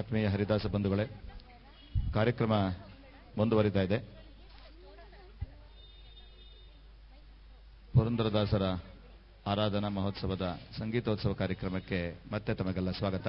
ಆತ್ಮೀಯ ಹರಿದಾಸ ಬಂಧುಗಳೇ, ಕಾರ್ಯಕ್ರಮ ಮುಂದುವರಿತಾ ಇದೆ. ಪುರಂದರದಾಸರ ಆರಾಧನಾ ಮಹೋತ್ಸವದ ಸಂಗೀತೋತ್ಸವ ಕಾರ್ಯಕ್ರಮಕ್ಕೆ ಮತ್ತೆ ತಮಗೆಲ್ಲ ಸ್ವಾಗತ.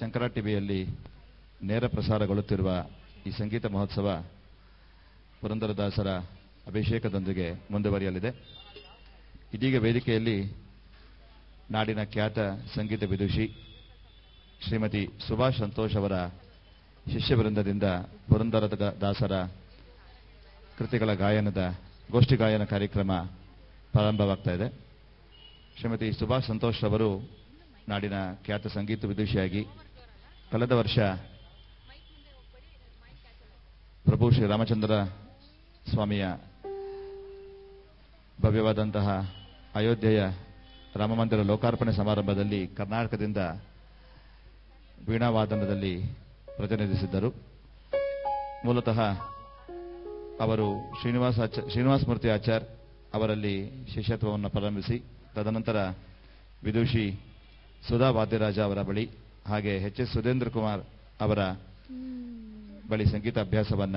ಶಂಕರ ಟಿವಿಯಲ್ಲಿ ನೇರ ಪ್ರಸಾರಗೊಳ್ಳುತ್ತಿರುವ ಈ ಸಂಗೀತ ಮಹೋತ್ಸವ ಪುರಂದರದಾಸರ ಅಭಿಷೇಕದೊಂದಿಗೆ ಮುಂದುವರಿಯಲಿದೆ. ಇದೀಗ ವೇದಿಕೆಯಲ್ಲಿ ನಾಡಿನ ಖ್ಯಾತ ಸಂಗೀತ ವಿದುಷಿ ಶ್ರೀಮತಿ ಸುಭಾಷ್ ಸಂತೋಷ್ ಅವರ ಶಿಷ್ಯವೃಂದದಿಂದ ಪುರಂದರ ದಾಸರ ಕೃತಿಗಳ ಗಾಯನದ ಗೋಷ್ಠಿ ಗಾಯನ ಕಾರ್ಯಕ್ರಮ ಪ್ರಾರಂಭವಾಗ್ತಾ ಇದೆ. ಶ್ರೀಮತಿ ಸುಭಾಷ್ ಸಂತೋಷ್ ಅವರು ನಾಡಿನ ಖ್ಯಾತ ಸಂಗೀತ ವಿದುಷಿಯಾಗಿ ಕಳೆದ ವರ್ಷ ಪ್ರಭು ಶ್ರೀ ರಾಮಚಂದ್ರ ಸ್ವಾಮಿಯ ಭವ್ಯವಾದಂತಹ ಅಯೋಧ್ಯೆಯ ರಾಮಮಂದಿರ ಲೋಕಾರ್ಪಣೆ ಸಮಾರಂಭದಲ್ಲಿ ಕರ್ನಾಟಕದಿಂದ ವೀಣಾವಾದನದಲ್ಲಿ ಪ್ರತಿನಿಧಿಸಿದ್ದರು. ಮೂಲತಃ ಅವರು ಶ್ರೀನಿವಾಸ ಶ್ರೀನಿವಾಸ ಮೂರ್ತಿ ಆಚಾರ್ ಅವರಲ್ಲಿ ಶಿಷ್ಯತ್ವವನ್ನು ಪ್ರಾರಂಭಿಸಿ, ತದನಂತರ ವಿದುಷಿ ಸುಧಾ ವಾದ್ಯರಾಜ ಅವರ ಬಳಿ, ಹಾಗೆ ಎಚ್ ಎಸ್ ಸುಧೇಂದ್ರ ಕುಮಾರ್ ಅವರ ಬಳಿ ಸಂಗೀತ ಅಭ್ಯಾಸವನ್ನ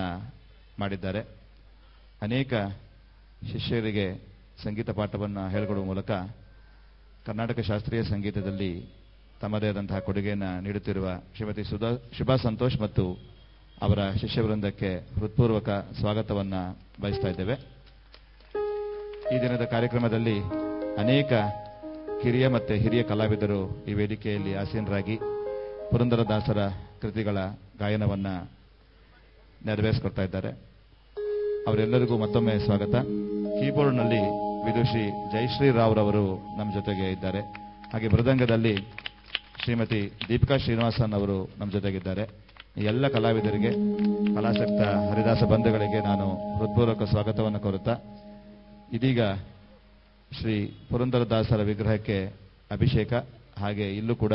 ಮಾಡಿದ್ದಾರೆ. ಅನೇಕ ಶಿಷ್ಯರಿಗೆ ಸಂಗೀತ ಪಾಠವನ್ನು ಹೇಳಿಕೊಡುವ ಮೂಲಕ ಕರ್ನಾಟಕ ಶಾಸ್ತ್ರೀಯ ಸಂಗೀತದಲ್ಲಿ ತಮ್ಮದೇ ಆದಂತಹ ಕೊಡುಗೆಯನ್ನು ನೀಡುತ್ತಿರುವ ಶ್ರೀಮತಿ ಸುಧಾ, ಶುಭಾ ಸಂತೋಷ್ ಮತ್ತು ಅವರ ಶಿಷ್ಯವೃಂದಕ್ಕೆ ಹೃತ್ಪೂರ್ವಕ ಸ್ವಾಗತವನ್ನು ಬಯಸ್ತಾ ಇದ್ದೇವೆ. ಈ ದಿನದ ಕಾರ್ಯಕ್ರಮದಲ್ಲಿ ಅನೇಕ ಕಿರಿಯ ಮತ್ತು ಹಿರಿಯ ಕಲಾವಿದರು ಈ ವೇದಿಕೆಯಲ್ಲಿ ಆಸೀನರಾಗಿ ಪುರಂದರದಾಸರ ಕೃತಿಗಳ ಗಾಯನವನ್ನು ನೆರವೇರಿಸಿಕೊಡ್ತಾ ಇದ್ದಾರೆ. ಅವರೆಲ್ಲರಿಗೂ ಮತ್ತೊಮ್ಮೆ ಸ್ವಾಗತ. ಕೀಬೋರ್ಡ್ನಲ್ಲಿ ವಿದುಷಿ ಜಯಶ್ರೀ ರಾವ್ರವರು ನಮ್ಮ ಜೊತೆಗೆ ಇದ್ದಾರೆ. ಹಾಗೆ ಮೃದಂಗದಲ್ಲಿ ಶ್ರೀಮತಿ ದೀಪಿಕಾ ಶ್ರೀನಿವಾಸನ್ ಅವರು ನಮ್ಮ ಜೊತೆಗಿದ್ದಾರೆ. ಎಲ್ಲ ಕಲಾವಿದರಿಗೆ, ಕಲಾಸಕ್ತ ಹರಿದಾಸ ಬಂಧುಗಳಿಗೆ ನಾನು ಹೃತ್ಪೂರ್ವಕ ಸ್ವಾಗತವನ್ನು ಕೋರುತ್ತಾ, ಇದೀಗ ಶ್ರೀ ಪುರಂದರದಾಸರ ವಿಗ್ರಹಕ್ಕೆ ಅಭಿಷೇಕ, ಹಾಗೆ ಇಲ್ಲೂ ಕೂಡ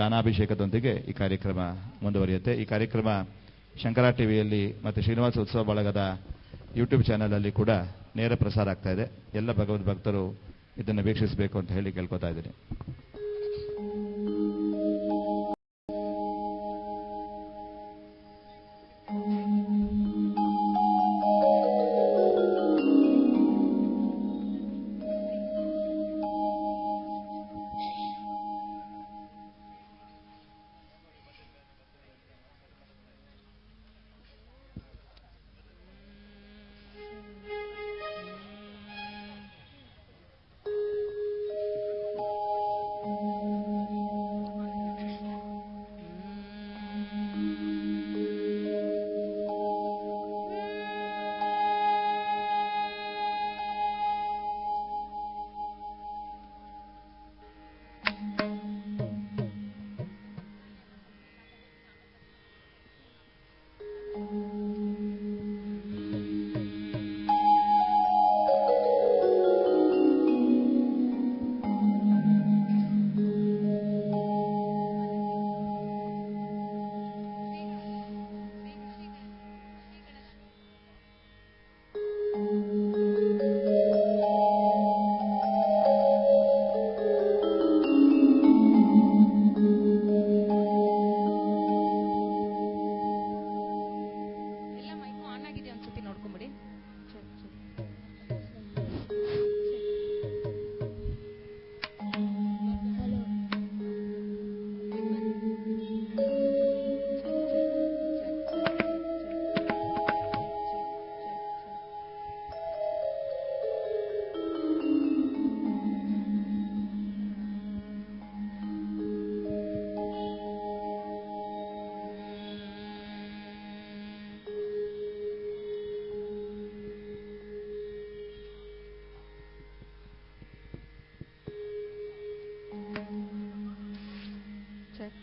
ಗಾನಾಭಿಷೇಕದೊಂದಿಗೆ ಈ ಕಾರ್ಯಕ್ರಮ ಮುಂದುವರಿಯುತ್ತೆ. ಈ ಕಾರ್ಯಕ್ರಮ ಶಂಕರ ಟಿವಿಯಲ್ಲಿ ಮತ್ತು ಶ್ರೀನಿವಾಸ ಉತ್ಸವ ಬಳಗದ ಯೂಟ್ಯೂಬ್ ಚಾನೆಲ್ ಅಲ್ಲಿ ಕೂಡ ನೇರ ಪ್ರಸಾರ ಆಗ್ತಾ ಇದೆ. ಎಲ್ಲ ಭಗವದ್ ಭಕ್ತರು ಇದನ್ನು ವೀಕ್ಷಿಸಬೇಕು ಅಂತ ಹೇಳಿ ಕೇಳ್ಕೊತಾ ಇದ್ದೀನಿ.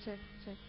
对对。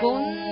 嘣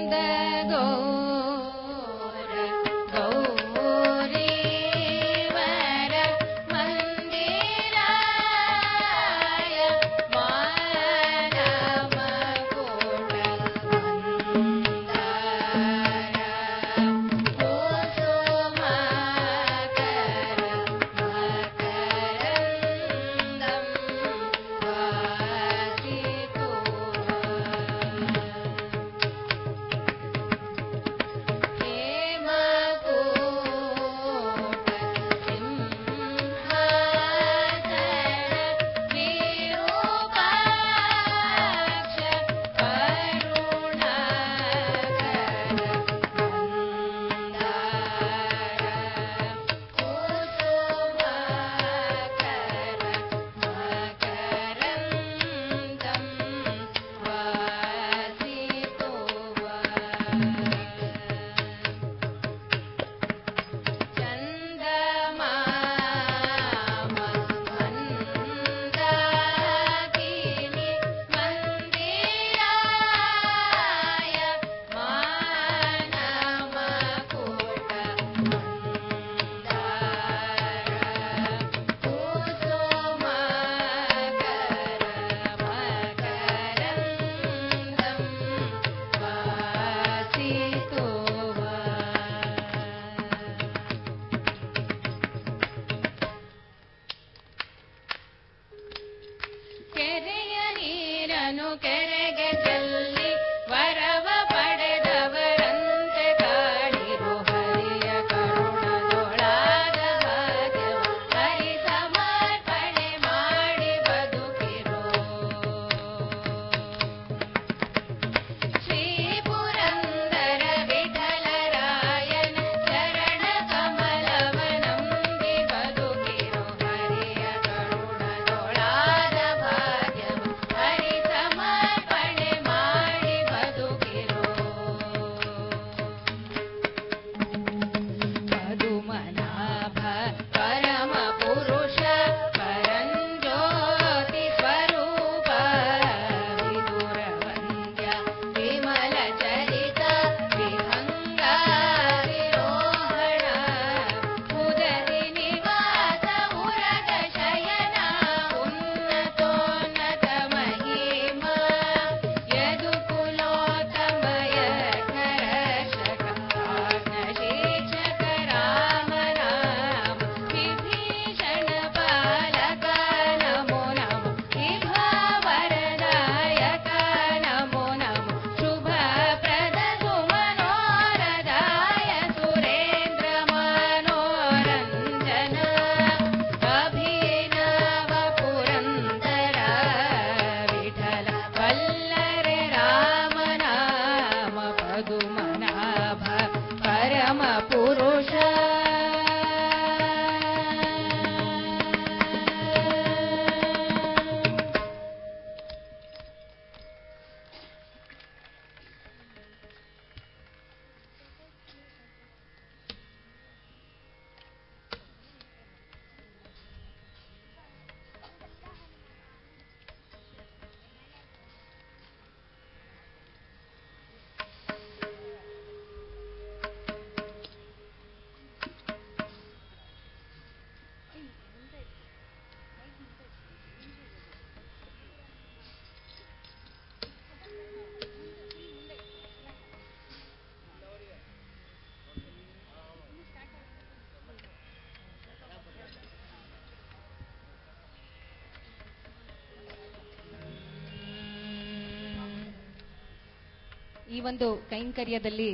ಈ ಒಂದು ಕೈಂಕರ್ಯದಲ್ಲಿ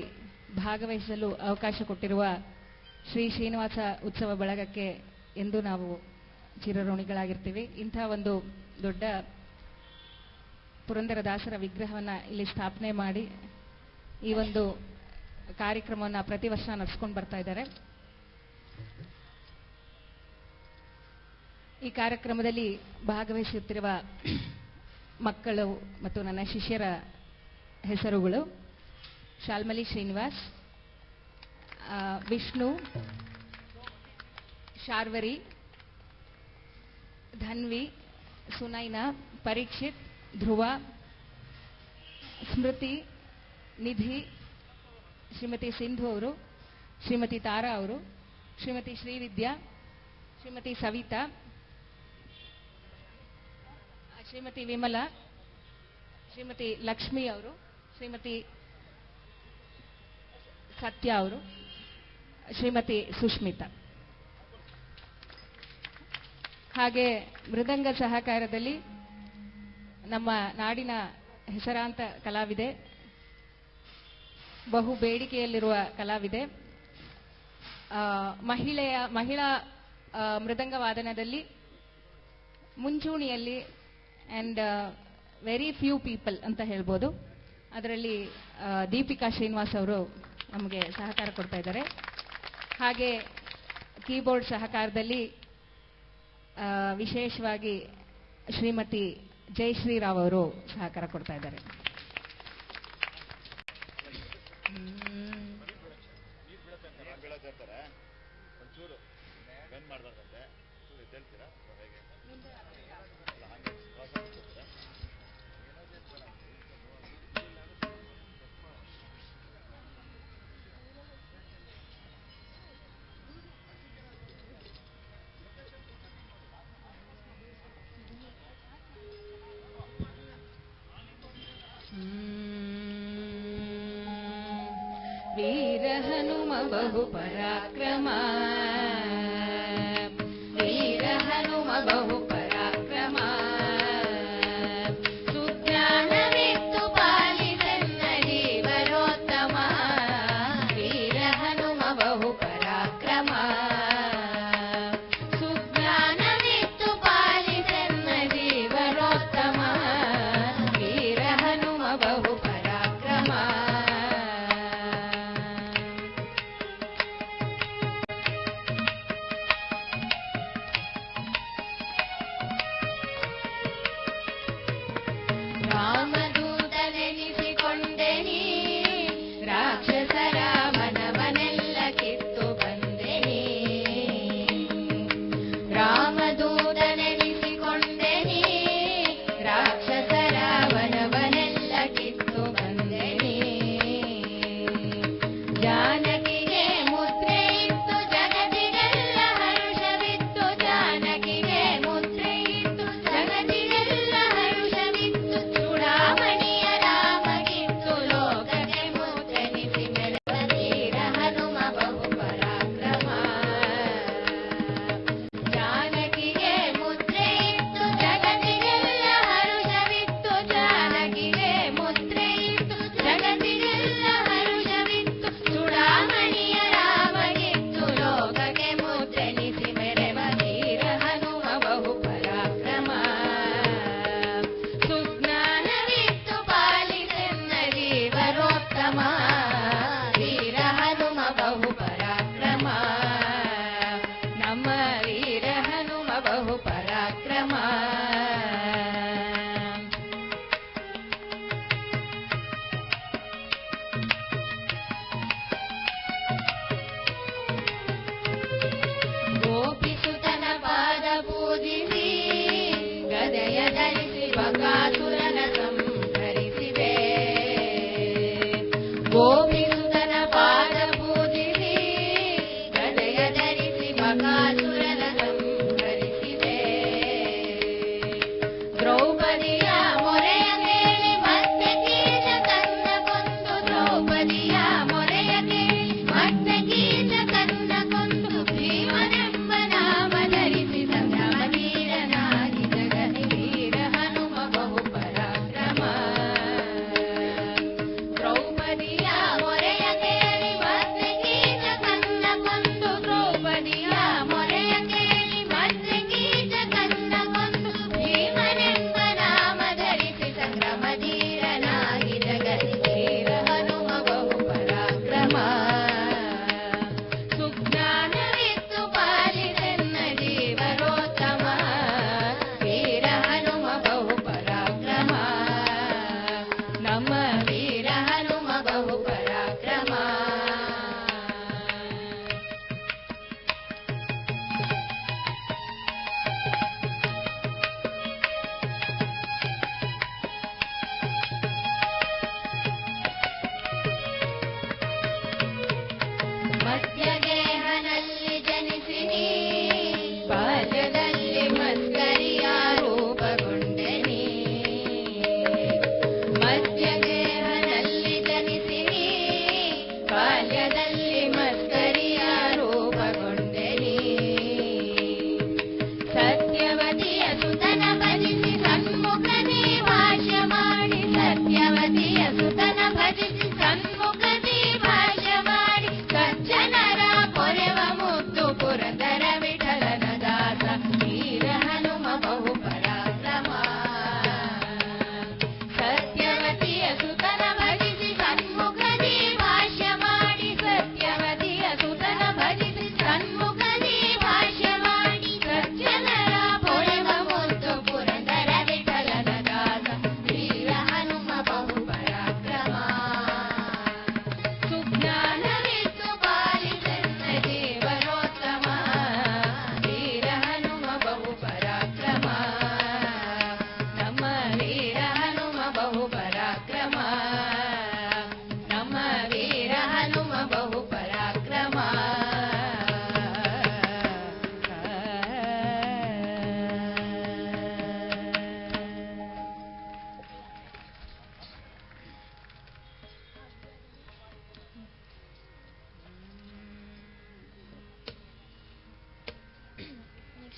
ಭಾಗವಹಿಸಲು ಅವಕಾಶ ಕೊಟ್ಟಿರುವ ಶ್ರೀ ಶ್ರೀನಿವಾಸ ಉತ್ಸವ ಬಳಗಕ್ಕೆ ಎಂದು ನಾವು ಚಿರಋಣಿಗಳಾಗಿರ್ತೀವಿ. ಇಂಥ ಒಂದು ದೊಡ್ಡ ಪುರಂದರದಾಸರ ವಿಗ್ರಹವನ್ನು ಇಲ್ಲಿ ಸ್ಥಾಪನೆ ಮಾಡಿ ಈ ಒಂದು ಕಾರ್ಯಕ್ರಮವನ್ನು ಪ್ರತಿ ವರ್ಷ ನಡೆಸ್ಕೊಂಡು ಬರ್ತಾ ಇದ್ದಾರೆ. ಈ ಕಾರ್ಯಕ್ರಮದಲ್ಲಿ ಭಾಗವಹಿಸುತ್ತಿರುವ ಮಕ್ಕಳು ಮತ್ತು ನನ್ನ ಶಿಷ್ಯರ ಹೆಸರುಗಳು ಶಾಲ್ಮಲಿ ಶ್ರೀನಿವಾಸ್ ವಿಷ್ಣು, ಶಾರ್ವರಿ, ಧನ್ವಿ, ಸುನೈನಾ, ಪರೀಕ್ಷಿತ್, ಧ್ರುವ, ಸ್ಮೃತಿ, ನಿಧಿ, ಶ್ರೀಮತಿ ಸಿಂಧು ಅವರು, ಶ್ರೀಮತಿ ತಾರಾ ಅವರು, ಶ್ರೀಮತಿ ಶ್ರೀವಿದ್ಯಾ, ಶ್ರೀಮತಿ ಸವಿತಾ, ಶ್ರೀಮತಿ ವಿಮಲಾ, ಶ್ರೀಮತಿ ಲಕ್ಷ್ಮಿ ಅವರು ಶ್ರೀಮತಿ ಸತ್ಯ ಅವರು, ಶ್ರೀಮತಿ ಸುಷ್ಮಿತಾ ಹಾಗೆ ಮೃದಂಗ ಸಹಕಾರದಲ್ಲಿ ನಮ್ಮ ನಾಡಿನ ಹೆಸರಾಂತ ಕಲಾವಿದೆ, ಬಹು ಬೇಡಿಕೆಯಲ್ಲಿರುವ ಕಲಾವಿದೆ ಮಹಿಳೆಯ, ಮಹಿಳಾ ಮೃದಂಗ ವಾದನದಲ್ಲಿ ಮುಂಚೂಣಿಯಲ್ಲಿ ಅಂಡ್ ವೆರಿ ಫ್ಯೂ ಪೀಪಲ್ ಅಂತ ಹೇಳ್ಬೋದು. ಅದರಲ್ಲಿ ದೀಪಿಕಾ ಶ್ರೀನಿವಾಸ್ ಅವರು ನಮಗೆ ಸಹಕಾರ ಕೊಡ್ತಾ ಇದ್ದಾರೆ. ಹಾಗೆ ಕೀಬೋರ್ಡ್ ಸಹಕಾರದಲ್ಲಿ ವಿಶೇಷವಾಗಿ ಶ್ರೀಮತಿ ಜಯಶ್ರೀರಾವ್ ಅವರು ಸಹಕಾರ ಕೊಡ್ತಾ ಇದ್ದಾರೆ. हनुम बहु पराक्रम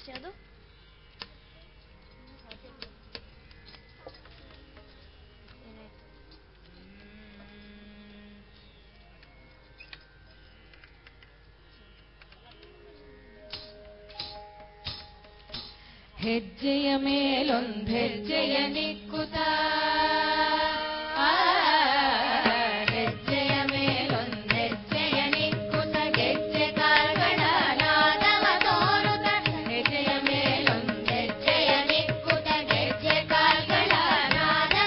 ನೆಕ್ಸ್ಟ್ ಯಾವುದು ಏನಾಯ್ತು ಹೆಜ್ಜೆಯ ಮೇಲೊಂದ್ ಹೆಜ್ಜೆಯ ನಿಕ್ಕುತ್ತ